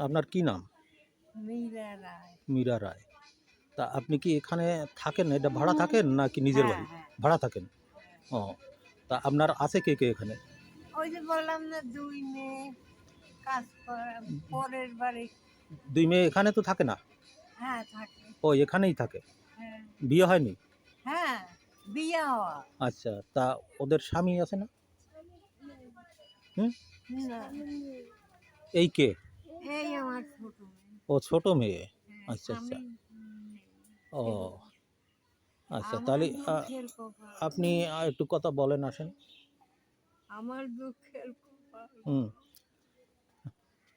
আপনার কি নাম? মীরা রায়। তা আপনি কি এখানে থাকেন? এটা ভাড়া থাকেন নাকি নিজের হ্যাঁ, বাড়ি? হ্যাঁ। ভাড়া থাকেন? ও তা আপনার আছে কে কে এখানে? ওই যে বললাম না দুই মেয়ে কাজ পরের বাড়ি। দুই মেয়ে এখানে তো থাকে না? হ্যাঁ থাকে। ও এখানেই থাকে? হ্যাঁ। বিয়ে হয়নি? হ্যাঁ বিয়ে হওয়া। আচ্ছা তা ওদের স্বামী আছে না? না। এই কে এই আমার ছোট মেয়ে ও ছোট মেয়ে? হ্যাঁ, আচ্ছা, আচ্ছা। ও আচ্ছা তাহলে। আপনি একটু কথা বলেন আসেন। আমার দুঃখের হুম।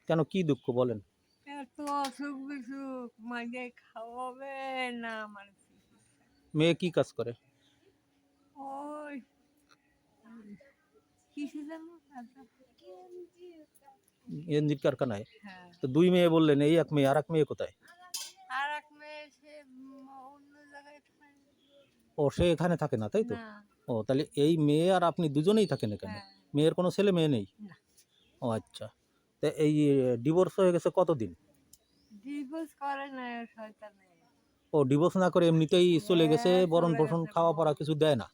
কেন কি দুঃখ বলেন। এত অসুখ বিসুখ মাঝে খাওয়াবে না আমার মেয়ে কি কাজ করে? ওই কিছু যেন এনজির কারখানায়। হ্যাঁ। তো দুই মেয়ে বললেন এই এক মেয়ে আর এক মেয়ে কোথায়? আর এক মেয়ে সে অন্য জায়গায় ও সে এখানে থাকে না তাই তো? ও তাহলে এই মেয়ে আর আপনি দুজনেই থাকেন এখানে? হ্যাঁ। মেয়ের কোনো ছেলে মেয়ে নেই? ও আচ্ছা। তা এই ডিভোর্স হয়ে গেছে কতদিন? ডিভোর্স করে না শয়তানে ও ডিভোর্স না করে এমনিতেই চলে গেছে হ্যাঁ, বরণ পোষণ খাওয়া। পড়া কিছু দেয় না।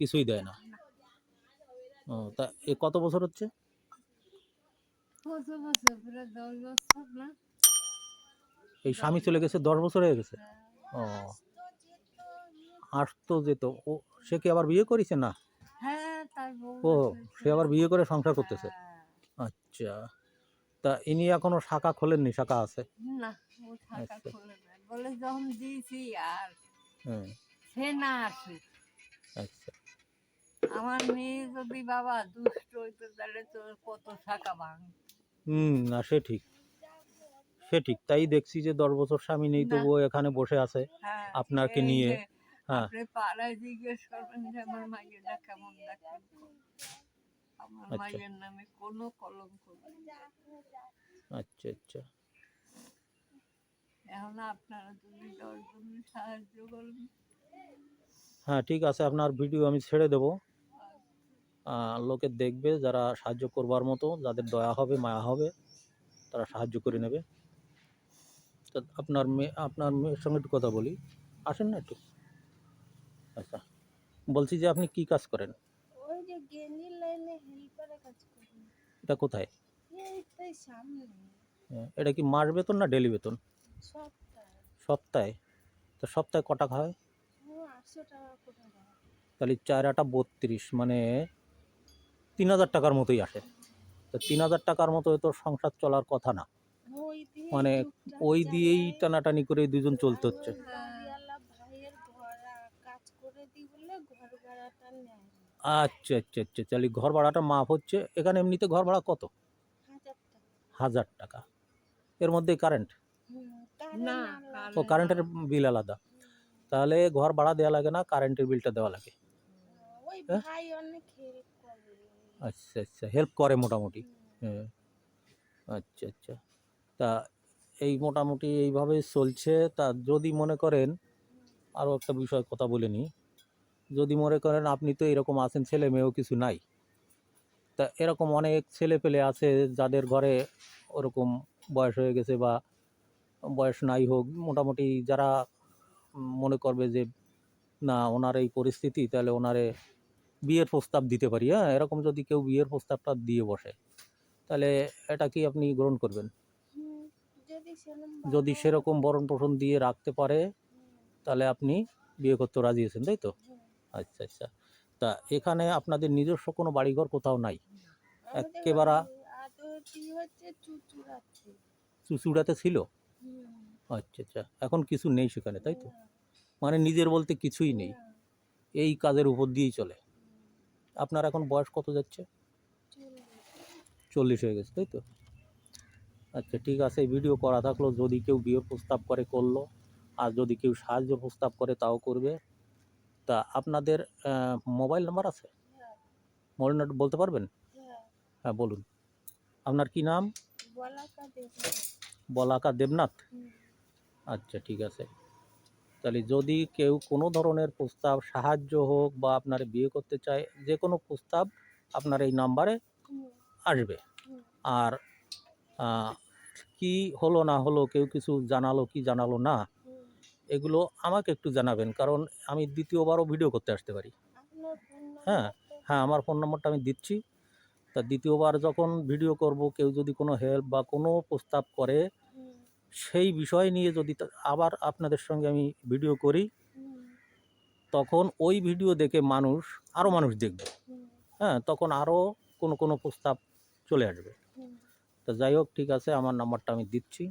কিছুই দেয় না? না। ও তা এ কত বছর হচ্ছে কত বছর প্রায় দশ বছর না এই স্বামী চলে গেছে দশ বছর হয়ে গেছে? ও। আসতো যেত। ও সে কি আবার বিয়ে করেছে না? হ্যাঁ ও সে আবার বিয়ে করে সংসার করতেছে? হ্যাঁ। আচ্ছা। তা ইনি এখনও শাখা খোলেননি? শাখা আছে? না ও থাকা আচ্ছা। বলে যখন দিয়েছি আর সে না আসে। আচ্ছা। আমার মেয়ে যদি বাবা দুষ্ট হইতো তাহলে তোর কত টাকা ভাঙ হুম না সে ঠিক। সে ঠিক তাই দেখছি যে দশ বছর স্বামী নেই তবুও এখানে বসে আছে হ্যাঁ আপনাকে নিয়ে, হ্যাঁ। পাড়ায় জিজ্ঞেস করবেন যে আমার মাইয়েরা কেমন দেখেন আমার আচ্ছা। নামে কোনো কলঙ্ক আচ্ছা আচ্ছা। এখন আপনারা যদি দশজন সাহায্য করেন। হ্যাঁ ঠিক আছে আপনার ভিডিও আমি ছেড়ে দেব। লোকে দেখবে যারা সাহায্য করবার মতো যাদের দয়া হবে মায়া হবে তারা সাহায্য করে নেবে। তা আপনার মেয়ে আপনার মেয়ের সঙ্গে একটু কথা বলি। আসেন না একটু। আচ্ছা বলছি যে আপনি কি কাজ করেন? ওই যে গেঞ্জি লাইনে হেল্পারে কাজ করি। এটা কোথায়? সামনে। হ্যাঁ, এটা কি মাস বেতন না ডেলি বেতন? সপ্তাহে। সপ্তাহে? তো সপ্তাহে ক টাকা হয় টাকা তাহলে চার আটা বত্রিশ মানে তিন হাজার টাকার মতোই আসে। তো তিন হাজার টাকার মতো তো সংসার চলার কথা না। মানে ওই দিয়েই টানাটানি করে দুজন চলতে হচ্ছে। আচ্ছা আচ্ছা আচ্ছা তাহলে ঘর ভাড়াটা মাফ হচ্ছে। এখানে এমনিতে ঘর ভাড়া কত? হাজার টাকা। এর মধ্যে কারেন্ট? ও কারেন্টের বিল আলাদা। তাহলে ঘর ভাড়া দেওয়া লাগে না কারেন্টের বিলটা দেওয়া লাগে ওই হ্যাঁ? ভাই অনেক হেল্প করে আচ্ছা আচ্ছা। হেল্প করে মোটামুটি। হ্যাঁ। আচ্ছা আচ্ছা। তা এই মোটামুটি এইভাবে চলছে। তা যদি মনে করেন, আরও একটা বিষয় কথা বলে নিই। যদি মনে করেন আপনি তো এরকম আছেন, ছেলে মেয়েও কিছু নাই। তা এরকম অনেক ছেলে পেলে আছে যাদের ঘরে ওরকম বয়স হয়ে গেছে বা বয়স নাই হোক, মোটামুটি যারা মনে করবে যে, না, ওনার এই পরিস্থিতি, তাহলে ওনারে বিয়ের প্রস্তাব দিতে পারি হ্যাঁ? এরকম যদি কেউ বিয়ের প্রস্তাবটা দিয়ে বসে তাহলে এটা কি আপনি গ্রহণ করবেন? যদি সেরকম বরণ পোষণ দিয়ে রাখতে পারে তাহলে আপনি বিয়ে করতে রাজি আছেন তাই তো? আচ্ছা আচ্ছা। তা এখানে আপনাদের নিজস্ব কোনো বাড়িঘর কোথাও নাই? চুচুড়াচ্ছে চুচুড়াতে। ছিল? আচ্ছা আচ্ছা। এখন কিছু নেই সেখানে তাই তো? মানে নিজের বলতে কিছুই নেই। এই কাজের উপর দিয়েই চলে। আপনার এখন বয়স কত যাচ্ছে? চল্লিশ হয়ে গেছে তাই তো? আচ্ছা ঠিক আছে এই ভিডিও করা থাকল। যদি কেউ বিয়ের প্রস্তাব করে করল আর যদি কেউ সাহায্য প্রস্তাব করে তাও করবে। তা আপনাদের মোবাইল নাম্বার আছে? মোবাইল নাম্বার বলতে পারবেন? হ্যাঁ, বলুন। আপনার কি নাম? বলাকা দেবে দেবনাথ? আচ্ছা ঠিক আছে। তাহলে যদি কেউ কোনো ধরনের প্রস্তাব সাহায্য হোক বা আপনার বিয়ে করতে চায় যে কোনো প্রস্তাব আপনার এই নাম্বারে আসবে। আর কি হলো না হলো কেউ কিছু জানালো কি জানালো না এগুলো আমাকে একটু জানাবেন কারণ আমি দ্বিতীয়বারও ভিডিও করতে আসতে পারি। হ্যাঁ হ্যাঁ আমার ফোন নম্বরটা আমি দিচ্ছি। তা দ্বিতীয়বার যখন ভিডিও করব কেউ যদি কোনো হেল্প বা কোনো প্রস্তাব করে সেই বিষয় নিয়ে যদি আবার আপনাদের সঙ্গে আমি ভিডিও করি, তখন ওই ভিডিও দেখে মানুষ আরও মানুষ দেখবে হ্যাঁ তখন আরও কোনো কোনো প্রস্তাব চলে আসবে। তো যাই হোক, ঠিক আছে, আমার নাম্বারটা আমি দিচ্ছি